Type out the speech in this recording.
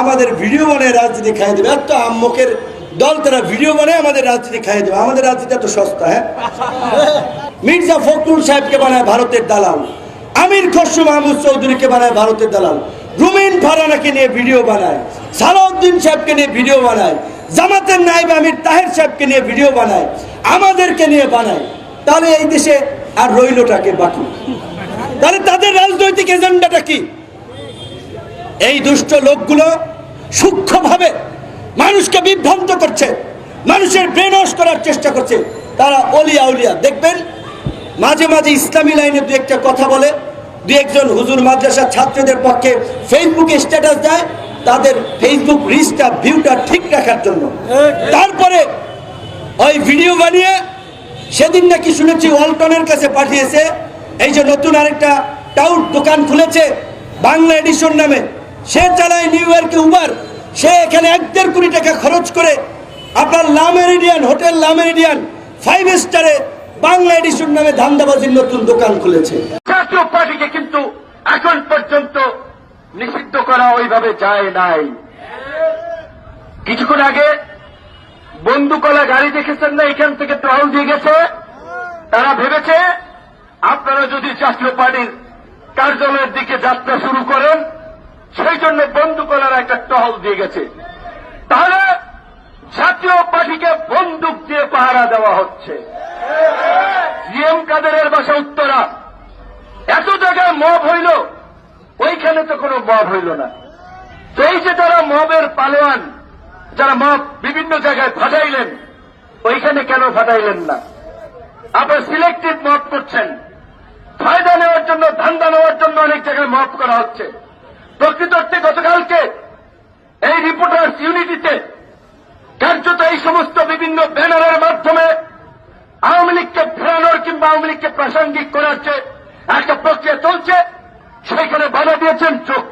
আমাদের ভিডিও বানায় রাজনীতি খাইয়ে দেবে। এত আম্মকের দল, তারা ভিডিও বানায় আমাদের রাজনীতি খাইয়ে দেবে। আমাদের রাজনীতি এত সস্তা হ্যাঁ? মির্জা ফখরুল সাহেবকে বানায় ভারতের দালাল। আমির খসরু মাহমুদ চৌধুরীকে বানায় ভারতের দালাল। রুমিন ফারানাকে নিয়ে ভিডিও বানায়। সালাউদ্দিন সাহেবকে নিয়ে ভিডিও বানায়। জামাতের নাইব আমির তাহের সাহেবকে নিয়ে ভিডিও বানায়। আমাদেরকে নিয়ে বানায়। তাহলে এই দেশে আর রইলটাকে বাকি? তাহলে তাদের রাজনৈতিক এজেন্ডাটা কি? এই দুষ্ট লোকগুলো সূক্ষ্মভাবে মানুষকে বিভ্রান্ত করছে, মানুষের ব্রেনওয়াশ করার চেষ্টা করছে। তারা অলিয়া উলিয়া। দেখবেন, মাঝে মাঝে ইসলামী লাইনে দু একটা কথা বলে, দু একজন হুজুর মাদ্রাসার ছাত্রদের পক্ষে ফেসবুকে স্ট্যাটাস দেয়, তাদের ফেসবুক রিচটা ভিউটা ঠিক রাখার জন্য। তারপরে ওই ভিডিও বানিয়ে সেদিন নাকি শুনেছি ওয়ালটনের কাছে পাঠিয়েছে, এই যে নতুন আরেকটা টাউট দোকান খুলেছে, বাংলা এডিশন নামে। সে চালায় নিউ ইয়র্কে উবার সে এখানে এক দেড় কোটি টাকা খরচ করে আপনার লামেরিডিয়ান হোটেল লামেরিডিয়ান ফাইভ স্টারে বাংলা এডিশন নামে ধান্দাবাজির নতুন দোকান খুলেছে। জাতীয় পার্টিকে কিন্তু এখন পর্যন্ত নিষিদ্ধ করা ওইভাবে যায় নাই। কিছুক্ষণ আগে বন্দুকলা গাড়ি দেখেছেন না, এখান থেকে টহল দিয়ে গেছে। তারা ভেবেছে, আপনারা যদি জাতীয় পার্টির কার্যালয়ের দিকে যাত্রা শুরু করেন জন্য বন্দুকলার একটা টহল দিয়ে গেছে। তাহলে জাতীয় পার্টিকে বন্দুক দিয়ে পাহারা দেওয়া হচ্ছে। জিএম কাদেরের বাসা উত্তরা। এত জায়গায় মব হইল, ওইখানে তো কোনো মব হইল না। তো এই যে যারা মবের পালোয়ান, যারা মব বিভিন্ন জায়গায় ফাটাইলেন, ওইখানে কেন ফাটাইলেন না? আপনার সিলেক্টিভ মব করছেন। ফায়দা নেওয়ার জন্য, ধান্দা নেওয়ার জন্য অনেক জায়গায় মব করা হচ্ছে। প্রকৃত অর্থে গতকালকে এই রিপোর্টার্স ইউনিটিতে কার্যত এই সমস্ত বিভিন্ন ব্যানারের মাধ্যমে আওয়ামী লীগকে ফেরানোর কিংবা আওয়ামী লীগকে প্রাসঙ্গিক করার যে একটা প্রক্রিয়া চলছে সেখানে বাধা দিয়েছেন চোখ